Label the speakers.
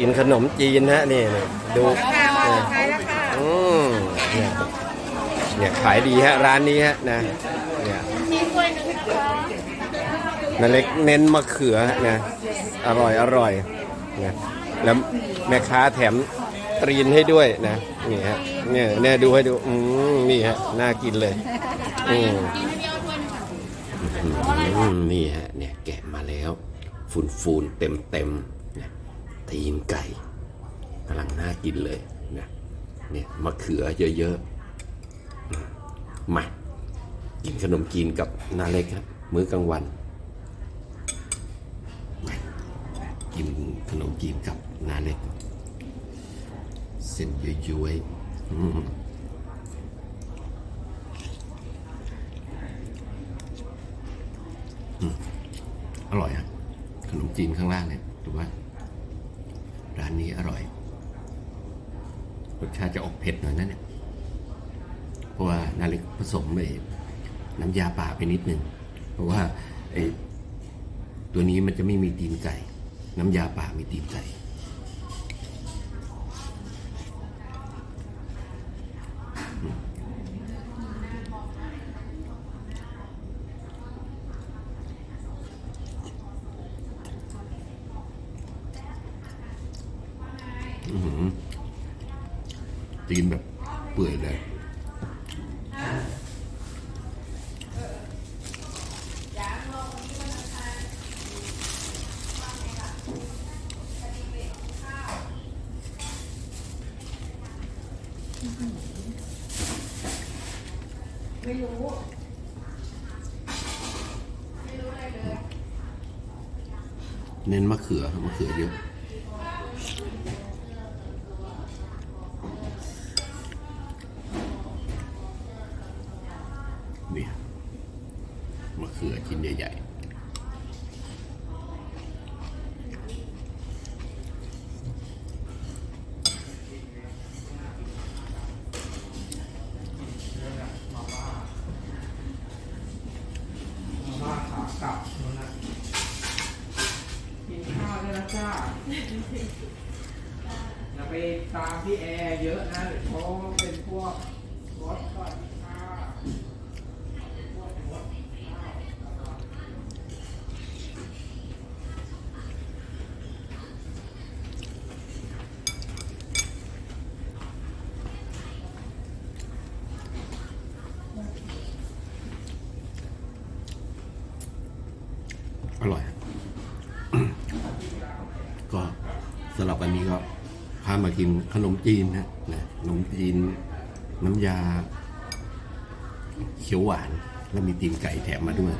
Speaker 1: กินขนมจีนฮะนี่นี่ดู
Speaker 2: ขายแล้วค่ะ
Speaker 1: อืมเนี่ยเนี่ยขายดีฮะร้านนี้ฮะนะเนี่ย
Speaker 2: มีกล้วยหนึงนะคะ
Speaker 1: นาเล็กเน้นมะเขือนะอร่อยอร่อยนะแล้วแม่ค้าแถมตรีนให้ด้วยนะนี่ฮะเนี่ยเนี่ยดูให้ดูอืมนี่ฮะน่ากินเลยอืม
Speaker 2: กินเดียวถ้วยหนึงค่ะ
Speaker 1: อืมนี่ฮะเนี่ยแกะมาแล้ว ฟูนฟูนๆเต็มเต็มๆนะ ตีนไก่กำลังน่ากินเลยนะเนี่ยมะเขือเยอะๆมากินขนมจีนกับนาเล็กครับมื้อกลางวันมากินขนมจีนกับนาเล็ก เส้นย้วยๆอืมอร่อยครับขนมจีนข้างล่างเนี่ยถือว่า ร้านนี้อร่อย รสชาติจะออกเผ็ดหน่อยนะเนี่ยเพราะว่านาฬิกผสมไปน้ำยาป่าไปนิดนึง เพราะว่าไอ้ตัวนี้มันจะไม่มีตีนไก่ น้ำยาป่ามีตีนไก่ ตีนแบบเปื่อยเลย เน้นมะเขือมะเขือเยอะ นี่มะเขือชิ้นใหญ่ๆ
Speaker 3: มาขากลับนู่นนะกินข้าวได้แล้วจ้าอย่าไปตามพี่แอร์เยอะนะเดี๋ยวเขาเป็นพวกรถก่อน
Speaker 1: อร่อย ก็สำหรับวันนี้ก็พามากินขนมจีนนะนะขนมจีน น้ำยา เขียวหวาน แล้วมีตีนไก่แถมมาด้วย